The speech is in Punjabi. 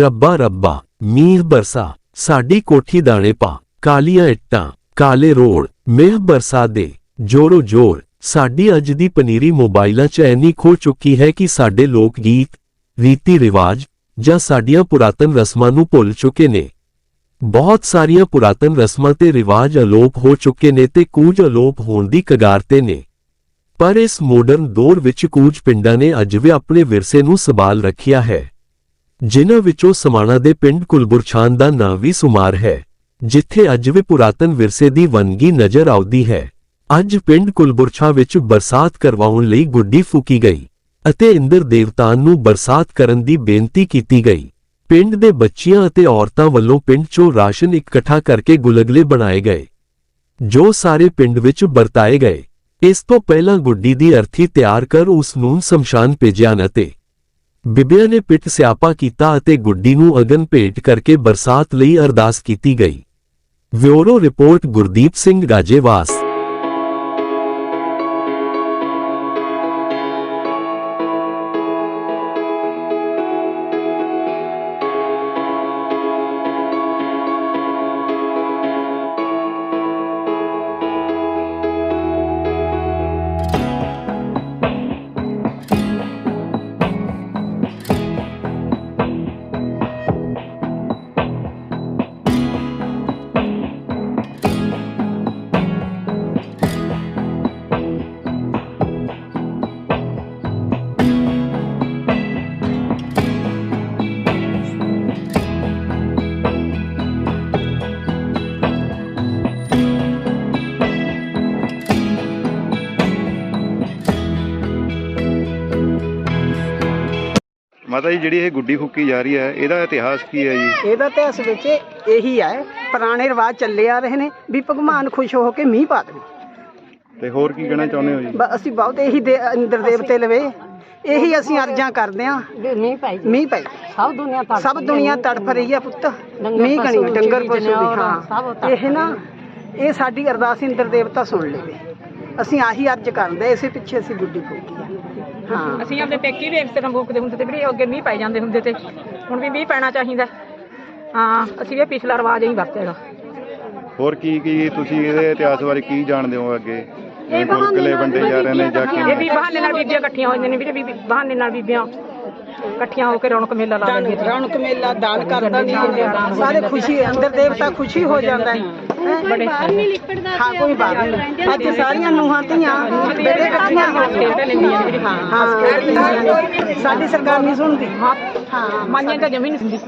ਰੱਬਾ ਰੱਬਾ, ਮੀਂਹ ਬਰਸਾ, ਸਾਡੀ ਕੋਠੀ ਦਾਣੇ ਪਾ, ਕਾਲੀਆਂ ਇੱਟਾਂ, ਕਾਲੇ ਰੋੜ, ਮਿਹ ਬਰਸਾ ਦੇ, ਜੋਰੋ ਜੋਰ, ਸਾਡੀ ਅੱਜ ਦੀ ਪਨੀਰੀ ਮੋਬਾਈਲਾਂ 'ਚ ਐਨੀ ਖੋ ਚੁੱਕੀ ਹੈ ਕਿ ਸਾਡੇ ਲੋਕ ਗੀਤ, ਰੀਤੀ ਰਿਵਾਜ, ਜਾਂ ਸਾਡੀਆਂ ਪੁਰਾਤਨ ਰਸਮਾਂ ਨੂੰ ਭੁੱਲ ਚੁੱਕੇ ਨੇ। ਬਹੁਤ ਸਾਰੀਆਂ ਪੁਰਾਤਨ ਰਸਮਾਂ ਤੇ ਰਿਵਾਜ ਅਲੋਪ ਹੋ ਚੁੱਕੇ ਨੇ ਤੇ ਕੁਝ ਅਲੋਪ ਹੋਣ ਦੀ ਕਗਾਰ ਤੇ ਨੇ। ਪਰ ਇਸ ਮਾਡਰਨ ਦੌਰ ਵਿੱਚ ਕੁਝ ਪਿੰਡਾਂ ਨੇ ਅੱਜ ਵੀ ਆਪਣੇ ਵਿਰਸੇ ਨੂੰ ਸੰਭਾਲ ਰੱਖਿਆ ਹੈ। ਜਿਨ੍ਹਾਂ ਵਿੱਚੋਂ ਸਮਾਣਾ ਦੇ ਪਿੰਡ ਕੁਲਬੁਰਛਾਨ ਦਾ ਨਾਂ ਵੀ ਸੁਮਾਰ ਹੈ, ਜਿੱਥੇ ਅੱਜ ਵੀ ਪੁਰਾਤਨ ਵਿਰਸੇ ਦੀ ਵੰਨਗੀ ਨਜ਼ਰ ਆਉਂਦੀ ਹੈ। ਅੱਜ ਪਿੰਡ ਕੁਲਬੁਰਛਾ ਵਿੱਚ ਬਰਸਾਤ ਕਰਵਾਉਣ ਲਈ ਗੁੱਡੀ ਫੂਕੀ ਗਈ ਅਤੇ ਇੰਦਰ ਦੇਵਤਾਨ ਨੂੰ ਬਰਸਾਤ ਕਰਨ ਦੀ ਬੇਨਤੀ ਕੀਤੀ ਗਈ। ਪਿੰਡ ਦੇ ਬੱਚਿਆਂ ਅਤੇ ਔਰਤਾਂ ਵੱਲੋਂ ਪਿੰਡ 'ਚੋਂ ਰਾਸ਼ਨ ਇਕੱਠਾ ਕਰਕੇ ਗੁਲਗਲੇ ਬਣਾਏ ਗਏ, ਜੋ ਸਾਰੇ ਪਿੰਡ ਵਿੱਚ ਵਰਤਾਏ ਗਏ। ਇਸ ਤੋਂ ਪਹਿਲਾਂ ਗੁੱਡੀ ਦੀ ਅਰਥੀ ਤਿਆਰ ਕਰ ਉਸ ਨੂੰ ਸ਼ਮਸ਼ਾਨ ਭੇਜਿਆ ਅਤੇ ਬਿਬਿਆਂ ਨੇ ਪਿੱਟ ਸਿਆਪਾ ਕੀਤਾ ਅਤੇ ਗੁੱਡੀ ਨੂੰ ਅਗਨ ਭੇਟ ਕਰਕੇ ਬਰਸਾਤ ਲਈ ਅਰਦਾਸ ਕੀਤੀ ਗਈ। ਵਿਊਰੋ ਰਿਪੋਰਟ ਗੁਰਦੀਪ ਸਿੰਘ ਗਾਜੇਵਾਸ ਮਾਤਾ ਜੀ ਜਿਹੜੀ ਇਹ ਗੁੱਡੀ ਫੁੱਕੀ ਜਾ ਰਹੀ ਹੈ ਇਹਦਾ ਇਤਿਹਾਸ ਕੀ ਹੈ ਜੀ? ਇਹਦਾ ਇਤਿਹਾਸ ਵਿੱਚ ਇਹੀ ਹੈ ਪੁਰਾਣੇ ਰਿਵਾਜ ਚੱਲੇ ਆ ਰਹੇ ਨੇ ਵੀ ਭਗਵਾਨ ਖੁਸ਼ ਹੋ ਕੇ ਮੀਂਹ ਪਾ ਦੇਵੇ ਤੇ ਹੋਰ ਕੀ ਕਹਿਣਾ ਚਾਹੁੰਦੇ ਹੋ ਜੀ? ਬ- ਅਸੀਂ ਬਹੁਤ ਇਹੀ ਦੇ ਇੰਦਰ ਦੇਵਤੇ ਲਵੇ ਇਹੀ ਅਸੀਂ ਅਰਜ਼ਾਂ ਕਰਦੇ ਆ ਨਹੀਂ ਭਾਈ ਮੀਂਹ ਪਈ ਸਭ ਦੁਨੀਆ ਤੱਕ ਸਭ ਦੁਨੀਆ ਤੜਫ ਰਹੀ ਆ ਪੁੱਤ। ਡੰਗਰ ਮੀਂਹ ਕਣੀ ਡੰਗਰ ਪਸ਼ੂ ਦੀ ਜਨੌਰ, ਸਭ ਹਾਂ ਤੜਫ ਇਹ ਨਾ ਇਹ ਸਾਡੀ ਅਰਦਾਸ ਇੰਦਰ ਦੇਵਤਾ ਸੁਣ ਲਵੇ। ਅਸੀਂ ਆਹੀ ਅਰਜ਼ ਕਰਦੇ ਇਸੇ ਪਿੱਛੇ ਅਸੀਂ ਗੁੱਡੀ ਫੂਕੀ ਆ। ਹਾਂ। ਅਸੀਂ ਆਪਦੇ ਪੇਕੀ ਵੀ ਤਰ੍ਹਾਂ ਭੁਗਦੇ ਹੁੰਦੇ ਤੇ ਵੀਰੇ ਅੱਗੇ ਮੀਂਹ ਪੈ ਜਾਂਦੇ ਹੁੰਦੇ ਤੇ ਹੁਣ ਵੀ ਮੀਂਹ ਪੈਣਾ ਚਾਹੀਦਾ। ਹਾਂ ਅਸੀਂ ਇਹ ਪਿਛਲਾ ਰਿਵਾਜ ਹੀ ਵਰਤੇਗਾ ਹੋਰ ਕੀ ਕੀ ਤੁਸੀਂ ਇਹਦੇ ਇਤਿਹਾਸ ਬਾਰੇ ਕੀ ਜਾਣਦੇ ਹੋ ਅੱਗੇ? ਜਿਵੇਂ ਗੁਲਗੁਲੇ ਵੰਡੇ ਜਾ ਰਹੇ ਨੇ ਜਾਂ ਇਹ ਵੀ ਬਹਾਨੇ ਨਾਲ ਬੀਬੀਆਂ ਇਕੱਠੀਆਂ ਹੋ ਜਾਂਦੀਆਂ ਨੇ ਵੀਰੇ ਵੀ ਬਹਾਨੇ ਨਾਲ ਬੀਬੀਆਂ ਇਕੱਠੀਆਂ ਹੋ ਕੇ ਰੌਣਕ ਮੇਲਾ ਲਾ ਲੈਂਦੀਆਂ ਨੇ ਰੌਣਕ ਮੇਲਾ ਦਾਨ ਕਰਦਾ ਨਹੀਂ ਸਾਰੇ ਖੁਸ਼ੀ ਅੰਦਰ ਦੇਵਤਾ ਖੁਸ਼ੀ ਹੋ ਜਾਂਦਾ ਹੈ ਬੜੇ ਹਾਂ ਕੋਈ ਬਾਤ ਨਹੀਂ ਅੱਜ ਸਾਰੀਆਂ ਨੂੰਹਾਂ ਧੀਆਂ ਬੇੜੇ ਇਕੱਠੀਆਂ ਹੋ ਕੇ ਹਾਂ ਹਾਂ ਸਾਡੀ ਸਰਕਾਰ ਨਹੀਂ ਸੁਣਦੀ ਮਾਈਆਂ ਤਾਂ ਜਮੀ ਨਹੀਂ ਸੁਣਦੀ